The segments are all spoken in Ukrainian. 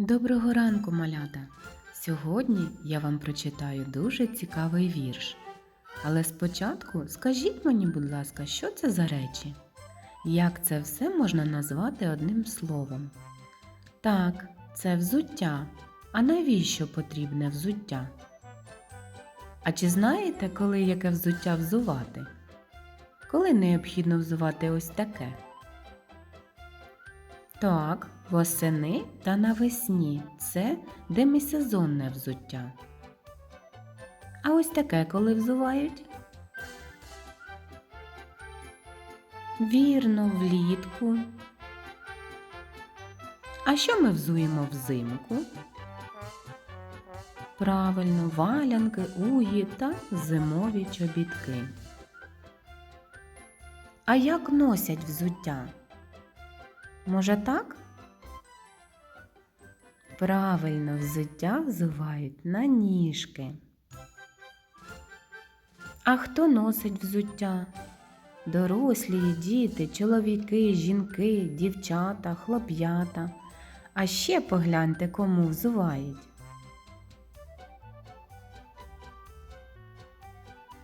Доброго ранку, малята! Сьогодні я вам прочитаю дуже цікавий вірш. Але спочатку скажіть мені, будь ласка, що це за речі? Як це все можна назвати одним словом? Так, це взуття. А навіщо потрібне взуття? А чи знаєте, коли яке взуття взувати? Коли необхідно взувати ось таке? Так, восени та навесні це демисезонне взуття. А ось таке коли взувають? Вірно, влітку. А що ми взуємо взимку? Правильно, валянки, угі та зимові чобітки. А як носять взуття? Може так? Правильно, взуття взувають на ніжки. А хто носить взуття? Дорослі, діти, чоловіки, жінки, дівчата, хлоп'ята. А ще погляньте, кому взувають.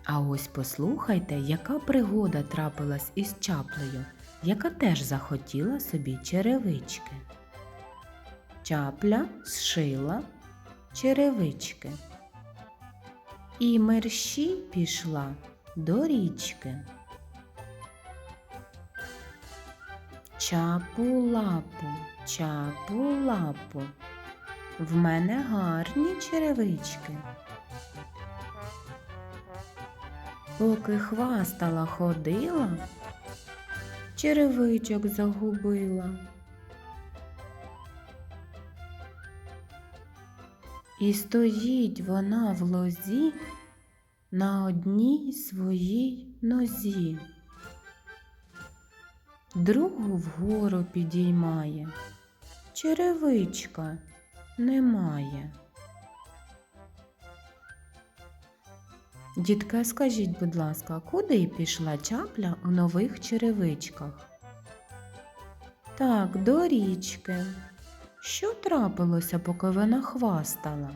А ось послухайте, яка пригода трапилась із чаплею, яка теж захотіла собі черевички. Чапля зшила черевички. І мерщій пішла до річки. Чапу лапу, чапу лапу. В мене гарні черевички. Поки хвастала ходила, черевичок загубила. І стоїть вона в лозі на одній своїй нозі. Другу вгору підіймає, черевичка немає. Дітка, скажіть, будь ласка, куди пішла чапля у нових черевичках? Так, до річки. Що трапилося, поки вона хвастала?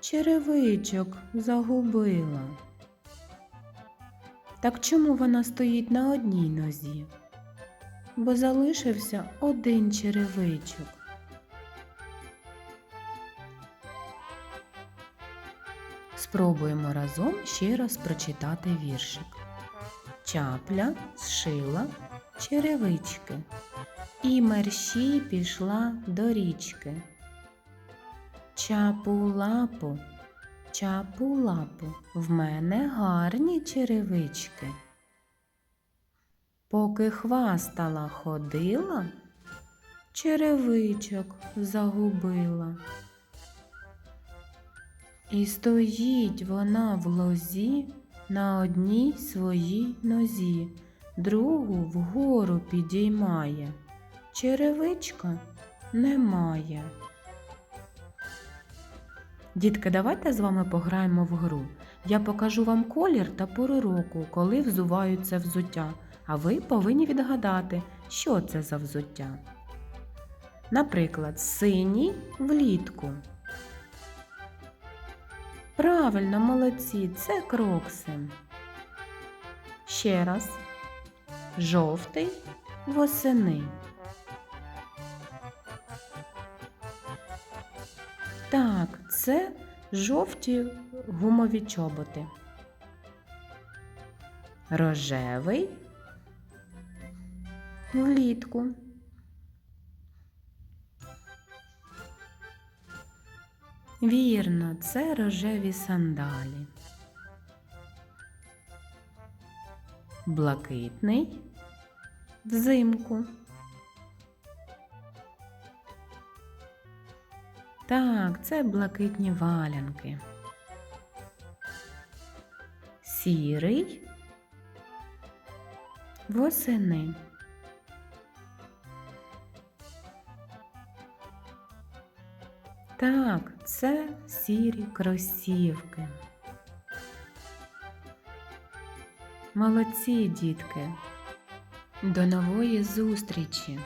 Черевичок загубила. Так чому вона стоїть на одній нозі? Бо залишився один черевичок. Спробуємо разом ще раз прочитати віршик. Чапля зшила черевички, і мерщій пішла до річки. Чапу лапу, чапу лапу, в мене гарні черевички. Поки хвастала ходила, черевичок загубила. І стоїть вона в лозі на одній своїй нозі, другу вгору підіймає, черевичка немає. Дітки, давайте з вами пограємо в гру. Я покажу вам колір та пору року, коли взувають це взуття, а ви повинні відгадати, що це за взуття. Наприклад, синій влітку. Правильно, молодці, це крокси. Ще раз. Жовтий восени. Так, це жовті гумові чоботи. Рожевий влітку. Вірно, це рожеві сандалі. Блакитний взимку. Так, це блакитні валянки. Сірий восени. Так, це сірі кросівки. Молодці, дітки. До нової зустрічі!